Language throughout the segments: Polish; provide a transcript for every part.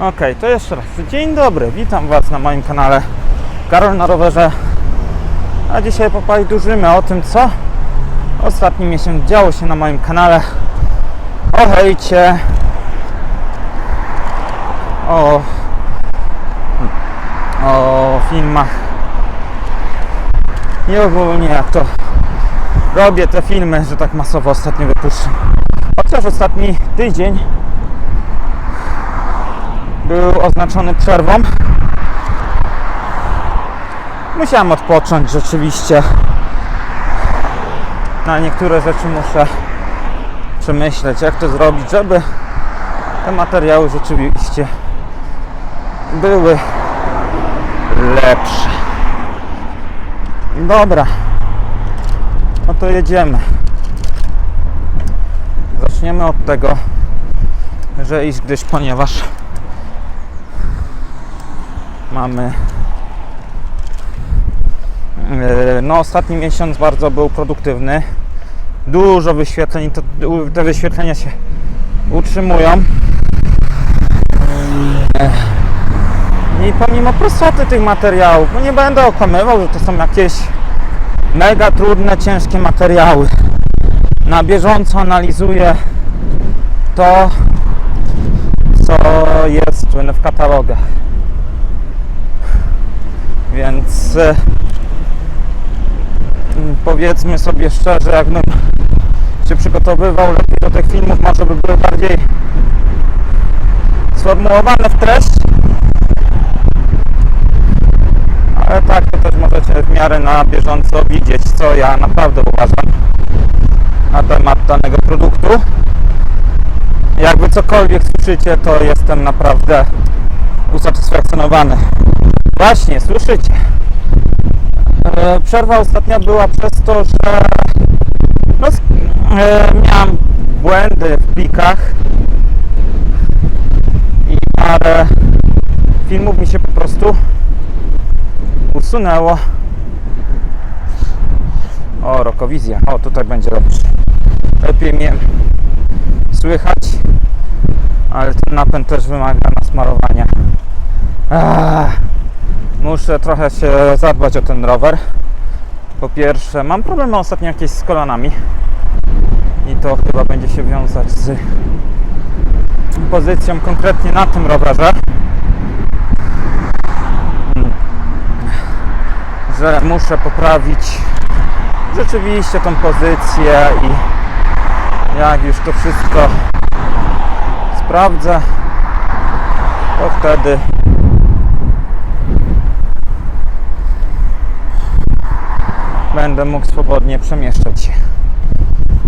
Okej, to jeszcze raz. Dzień dobry, witam Was na moim kanale Karol na rowerze. A dzisiaj popajdurzymy o tym, co ostatni miesiąc działo się na moim kanale. O hejcie, o, o filmach i ogólnie jak to robię te filmy, że tak masowo ostatnio wypuszczam. Chociaż ostatni tydzień był oznaczony przerwą. Musiałem odpocząć rzeczywiście. Na niektóre rzeczy muszę przemyśleć, jak to zrobić, żeby te materiały rzeczywiście były lepsze. Dobra, no to jedziemy. Zaczniemy od tego, że iść gdyż, ponieważ mamy. E, no ostatni miesiąc bardzo był produktywny. Dużo wyświetleń to, te wyświetlenia się utrzymują. E, i pomimo prostoty tych materiałów bo nie będę okłamywał, że to są jakieś mega trudne, ciężkie materiały. Na bieżąco analizuję to co jest w katalogach więc e, mm, powiedzmy sobie szczerze, jakbym się przygotowywał lepiej do tych filmów, może by były bardziej sformułowane w treść. Ale tak, to też możecie w miarę na bieżąco widzieć, co ja naprawdę uważam na temat danego produktu. Jakby cokolwiek słyszycie, to jestem naprawdę usatysfakcjonowany. Właśnie, słyszycie. E, Przerwa ostatnia była przez to, że no, e, miałem błędy w plikach i parę filmów mi się po prostu usunęło. O, rokowizja. O, tutaj będzie lepsze. Lepiej mnie słychać, ale ten napęd też wymaga nasmarowania. Ach. Muszę trochę się zadbać o ten rower. Po pierwsze, mam problemy ostatnio jakieś z kolanami. I to chyba będzie się wiązać z pozycją konkretnie na tym rowerze. Że muszę poprawić rzeczywiście tą pozycję i jak już to wszystko sprawdzę, to wtedy będę mógł swobodnie przemieszczać się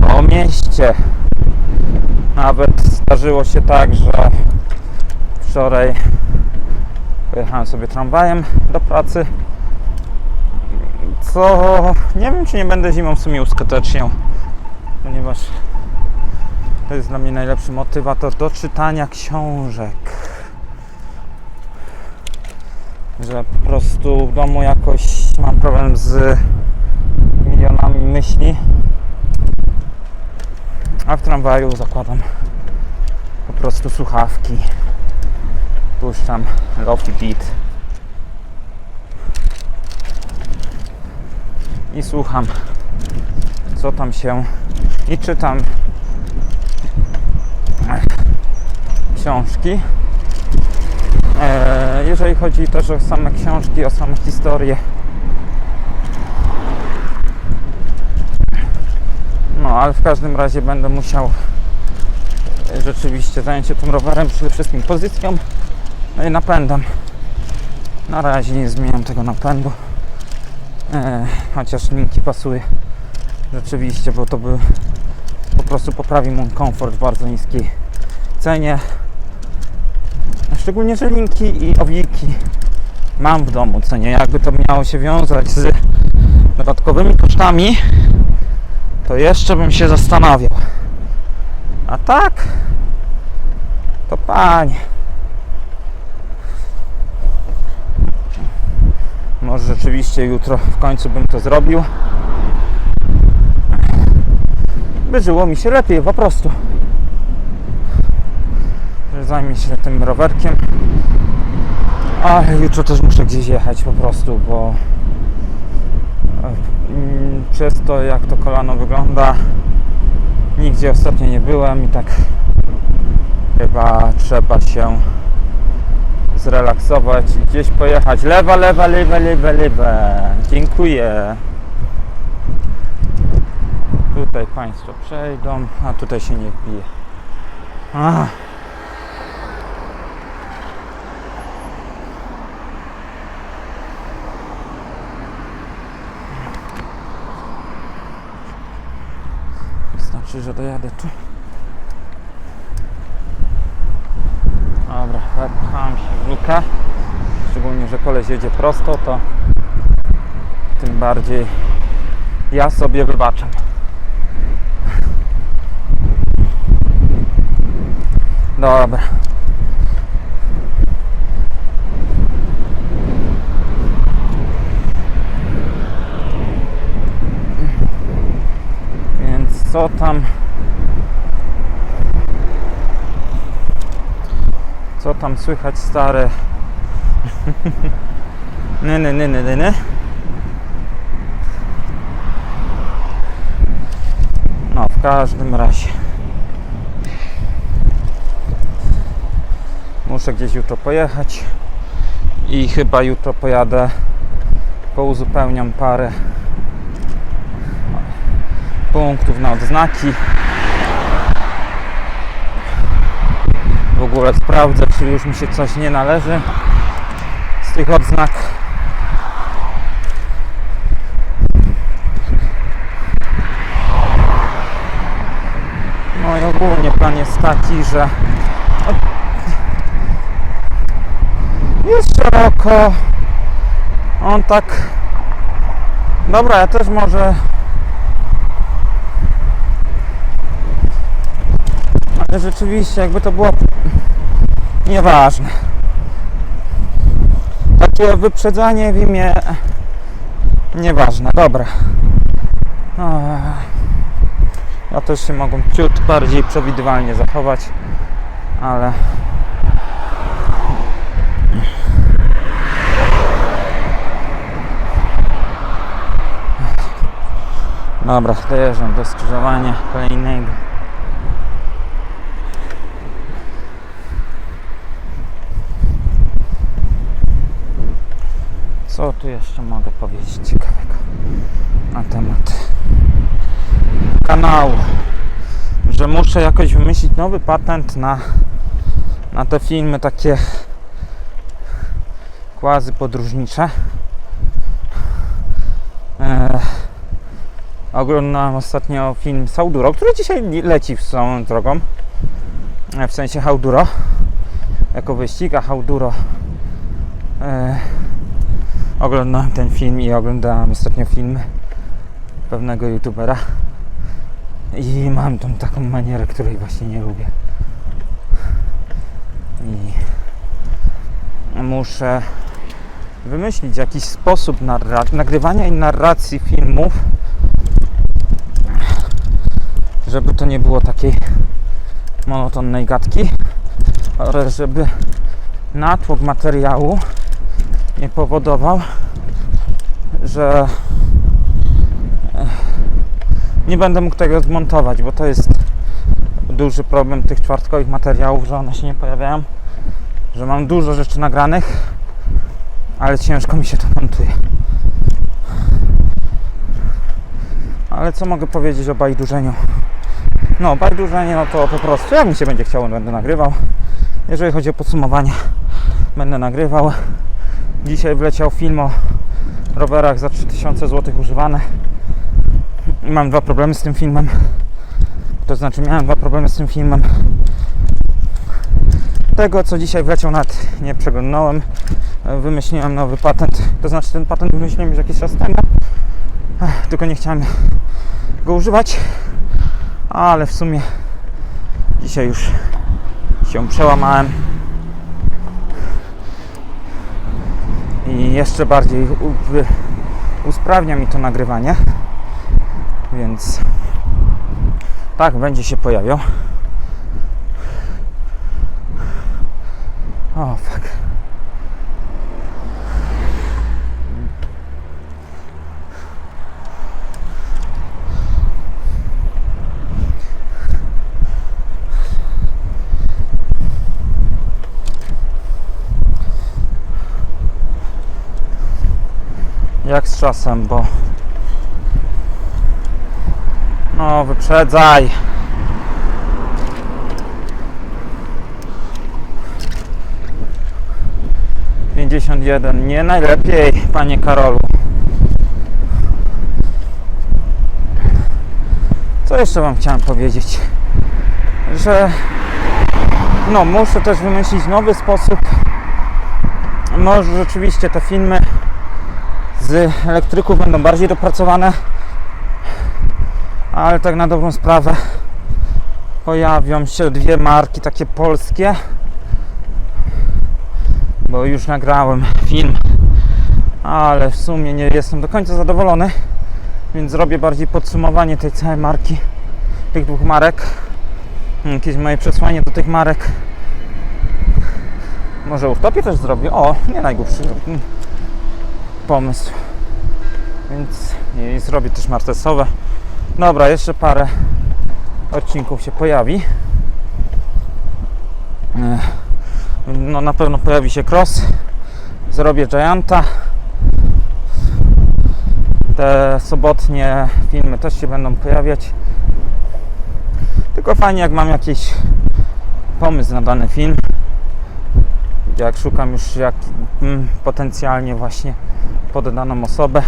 po mieście. Nawet zdarzyło się tak, że wczoraj pojechałem sobie tramwajem do pracy. Co nie wiem, czy nie będę zimą w sumie uskuteczniał, ponieważ to jest dla mnie najlepszy motywator do czytania książek. Że po prostu w domu jakoś mam problem z milionami myśli. A w tramwaju zakładam po prostu słuchawki. Puszczam Lofi Beat. I słucham, co tam się. I czytam książki. E, jeżeli chodzi też o same książki, o same historie, No, ale w każdym razie będę musiał e, rzeczywiście zająć się tym rowerem, przede wszystkim pozycją, no i napędem. Na razie nie zmieniam tego napędu, e, chociaż linki pasuje rzeczywiście, bo to by po prostu poprawi mój komfort w bardzo niskiej cenie. Szczególnie, że linki i owiki mam w domu, co nie, jakby to miało się wiązać z dodatkowymi kosztami, to jeszcze bym się zastanawiał. A tak, to panie. Może rzeczywiście jutro w końcu bym to zrobił. By żyło mi się lepiej po prostu. Że zajmie się tym rowerkiem. Ale jutro też muszę gdzieś jechać po prostu, bo przez to jak to kolano wygląda nigdzie ostatnio nie byłem i tak chyba trzeba się zrelaksować i gdzieś pojechać. Lewa, lewa, lewa, lewa, lewa. Dziękuję. Tutaj Państwo przejdą, a tutaj się nie wbije. Znaczy, że dojadę tu. Dobra, wepcham się w lukę. Szczególnie, że koleś jedzie prosto, to tym bardziej ja sobie wybaczam. Dobra. Więc co tam? Co tam słychać stare? Nie, nie, nie, nie, nie. No, w każdym razie. Muszę gdzieś jutro pojechać i chyba jutro pojadę, pouzupełniam parę punktów na odznaki. W ogóle sprawdzę, czy już mi się coś nie należy z tych odznak. No i ogólnie plan jest taki, że jest szeroko. On tak. Dobra, ja też może. Ale rzeczywiście, jakby to było nieważne. Takie wyprzedzanie w imię. Nieważne, dobra. O, Ja też się mogą ciut bardziej przewidywalnie zachować, ale. Dobra, dojeżdżam do skrzyżowania kolejnego. Co tu jeszcze mogę powiedzieć ciekawego na temat kanału? Że muszę jakoś wymyślić nowy patent na, na te filmy takie quasi podróżnicze. Eee, Oglądałem ostatnio film Sauduro, który dzisiaj leci w swoją drogą. E, W sensie Hauduro. Jako wyścig, a Hauduro. E, oglądałem ten film i oglądałem ostatnio film pewnego youtubera. I mam tą taką manierę, której właśnie nie lubię. I muszę wymyślić jakiś sposób nagrywania i narracji filmów, żeby to nie było takiej monotonnej gadki, oraz żeby natłok materiału nie powodował, że eh, nie będę mógł tego zmontować, bo to jest duży problem tych czwartkowych materiałów, że one się nie pojawiają, że mam dużo rzeczy nagranych, ale ciężko mi się to montuje. Ale co mogę powiedzieć o bajdurzeniu? No, bajdurzenie, no to po prostu jak mi się będzie chciało, będę nagrywał. Jeżeli chodzi o podsumowanie, będę nagrywał. Dzisiaj wleciał film o rowerach za 3000 zł używane. I Mam dwa problemy z tym filmem. To znaczy miałem dwa problemy z tym filmem. Tego, co dzisiaj wleciał, nawet nie przeglądnąłem. E, Wymyśliłem nowy patent. To znaczy ten patent wymyśliłem już jakiś czas temu. Tylko nie chciałem go używać. Ale w sumie dzisiaj już się przełamałem. I jeszcze bardziej usprawnia mi to nagrywanie. Więc tak będzie się pojawiał. O, Jak z czasem, bo... No, wyprzedzaj! Pięćdziesiąt jeden. Nie najlepiej, panie Karolu. Co jeszcze wam chciałem powiedzieć? Że no, muszę też wymyślić nowy sposób. Może rzeczywiście te filmy z elektryków będą bardziej dopracowane, ale tak na dobrą sprawę pojawią się dwie marki takie polskie, bo już nagrałem film, ale w sumie nie jestem do końca zadowolony, więc zrobię bardziej podsumowanie tej całej marki, tych dwóch marek, jakieś moje przesłanie do tych marek. Może utopię też zrobię. O, nie najgłupszy pomysł. Więc i zrobię też martesowe. Dobra, jeszcze parę odcinków się pojawi. Ech, No na pewno pojawi się cross. Zrobię Gianta. Te sobotnie filmy też się będą pojawiać. Tylko fajnie jak mam jakiś pomysł na dany film. Jak szukam już jak mm, potencjalnie właśnie pod daną osobę.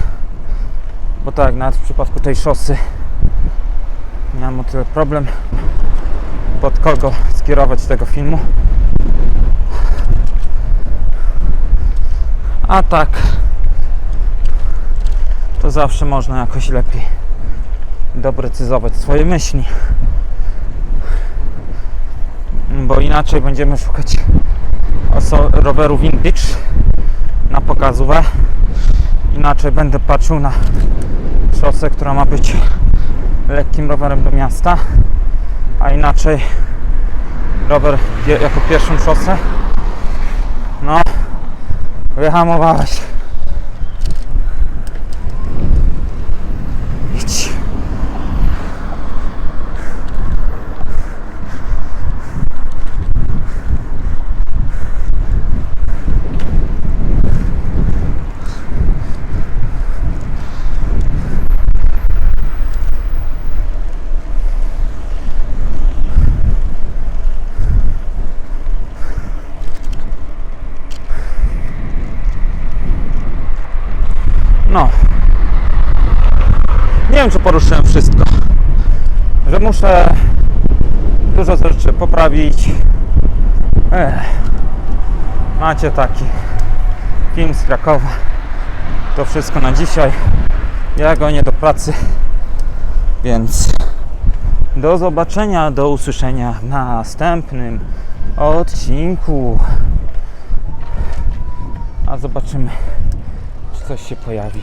Bo tak, nawet w przypadku tej szosy miałem o tyle problem pod kogo skierować tego filmu. A tak to zawsze można jakoś lepiej doprecyzować swoje myśli. Bo inaczej będziemy szukać roweru vintage na pokazówę. Inaczej będę patrzył na szosę, która ma być lekkim rowerem do miasta, a inaczej rower jako pierwszą szosę. No, wyhamowałeś. Idź. No. Nie wiem, czy poruszyłem wszystko. Że muszę dużo rzeczy poprawić. Ech. Macie taki film z Krakowa. To wszystko na dzisiaj. Ja gonię do pracy. Więc do zobaczenia, do usłyszenia w następnym odcinku. A zobaczymy, czy coś się pojawi.